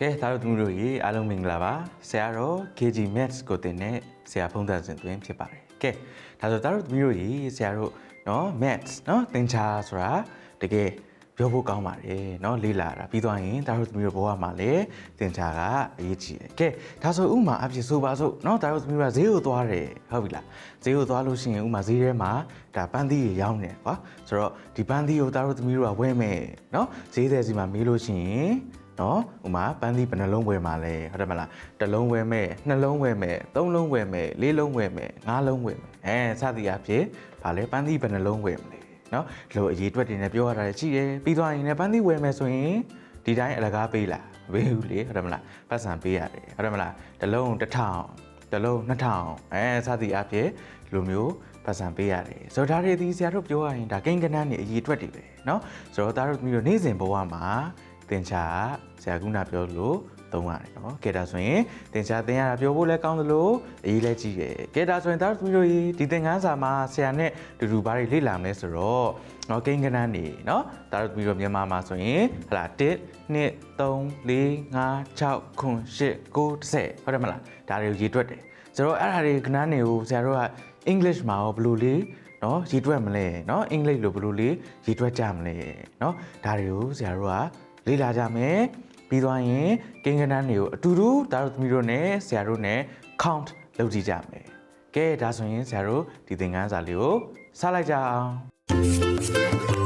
ကဲသားတို့သမီးတို့ရေအားလုံးမင်္ဂလာပါဆရာတော် KG Maths ကိုတင်တဲ့ဆရာဖုန်းသန်စဉ်တွင်ဖြစ်ပါတယ်ကဲဒါဆိုသားတို့သမီးတို့ရေဆရာတို့เนาะ Maths เนาะသင်္ချာဆိုတာတကယ်ပြောဖို့ကောင်းပါတယ်เนาะလေးလာတာပြီးသွားရင်သားတို့သမီးတို့ဘဝမှာလည်းသင်္ချာကအရေးကြီးတယ်ကဲဒါဆိုဥမာအဖြစ်ဆိုပါစို့เนาะသားတို့သမီးတို့ကဈေးကိုသွားတယ်ဟုတ်ပြီလားဈေးကိုသွားလို့ရှိရင်ဥမာဈေးထဲမှာဒါပန်းသီးတွေရောင်းနေတယ်ကွာဆိုတော့ဒီပန်းသီးကိုသားတို့သမီးတို့ကဝယ်မယ်เนาะဈေးတဲ့စီမှာမေးလို့ရှိရင် နော်ဥမာပန်းသီးဘယ်နှလုံးဝယ်မှာလဲဟုတ်တယ်မလားတစ်လုံးဝယ်မယ်နှစ်လုံးဝယ်မယ်သုံးလုံးဝယ်မယ်လေးလုံးဝယ်မယ်ငါးလုံးဝယ်မယ်အဲစသည်အဖြစ်ဗာလဲပန်းသီးဘယ်နှလုံးဝယ်မလဲနော်ဒီလိုအရေးအတွက်တွေနဲ့ပြောရတာလည်းရှိတယ်ပြီးသွားရင်လည်းပန်းသီးဝယ်မယ်ဆိုရင်ဒီတိုင်းအလကားပေးလားမပေးဘူးလေဟုတ်တယ်မလားပတ်စံပေးရတယ်ဟုတ်တယ်မလားတစ်လုံးတစ်ထောင်တစ်လုံးနှစ်ထောင်အဲစသည်အဖြစ်ဒီလိုမျိုးပတ်စံပေးရတယ်ဆိုတော့ဒါတွေဒီဆရာတို့ပြောရရင်ဒါကိန်းကနန်းနေအရေးအတွက်တွေပဲเนาะဆိုတော့သားတို့သမီးတို့နေ့စဉ်ဘဝမှာ သင်္ချာဆရာကုဏပြောလို့သုံးရတယ်နော်ကဲဒါဆိုရင်သင်္ချာသင်ရတာပြောဖို့လည်းကောင်းသလိုအရေးလည်းကြီးတယ်ကဲဒါဆိုရင်သားသမီးတို့ရေဒီသင်ခန်းစာမှာဆရာနဲ့တူတူဘာတွေလေ့လာမလဲဆိုတော့နော်ကိန်းကဏ္ဍနေနော်သားသမီးတို့မြန်မာမှာဆိုရင်ဟလာ1 2 3 4 5 6 9 10ဟုတ်တယ်မလားဒါတွေရေတွက်တယ်ဆိုတော့အဲ့ဒါတွေကဏ္ဍနေကိုဆရာတို့ကအင်္ဂလိပ်မှာရောဘယ်လိုလေးနော်ရေတွက်မလဲနော်အင်္ဂလိပ်လိုဘယ်လိုလေးရေတွက်ကြမလဲနော်ဒါတွေကိုဆရာတို့က လေ့လာကြမယ်ပြီးသွားရင်ကိန်းကဏန်းတွေကိုအတူတူဒါတို့သမီးတို့နဲ့ဆရာတို့နဲ့ count လုပ်ကြည့်ကြမယ်ကဲဒါဆိုရင်ဆရာတို့ဒီသင်ခန်းစာလေးကိုစလိုက်ကြအောင်